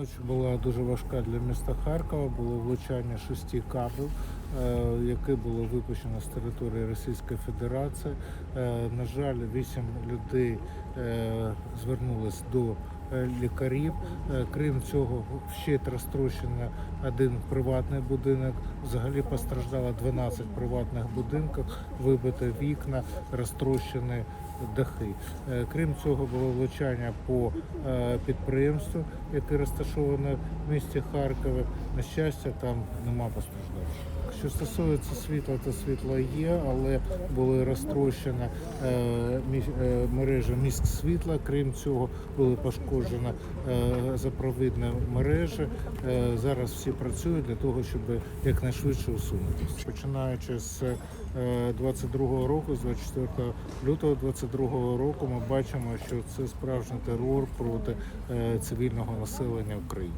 Ніч була дуже важка для міста Харкова. Було влучання шести кабів, які яке було випущено з території Російської Федерації. Е, На жаль, вісім людей е, звернулись до е, лікарів. Е, Крім цього, ще розтрощено один приватний будинок. Взагалі постраждало 12 приватних будинків, вибито вікна, розтрощені дахи. Е, Крім цього, було влучання по е, підприємству, яке розташоване в місті Харкові. На щастя, там нема постраждалих. Що стосується світла, то світло є, але були розтрощені е, е, мережі міськ світла. Крім цього, були пошкоджені е, запровідні мережі. Зараз всі працюють для того, щоб якнайшвидше усунутися. Починаючи з е, 22 року, з 24 лютого 22 року, ми бачимо, що це справжній терор проти цивільного населення України.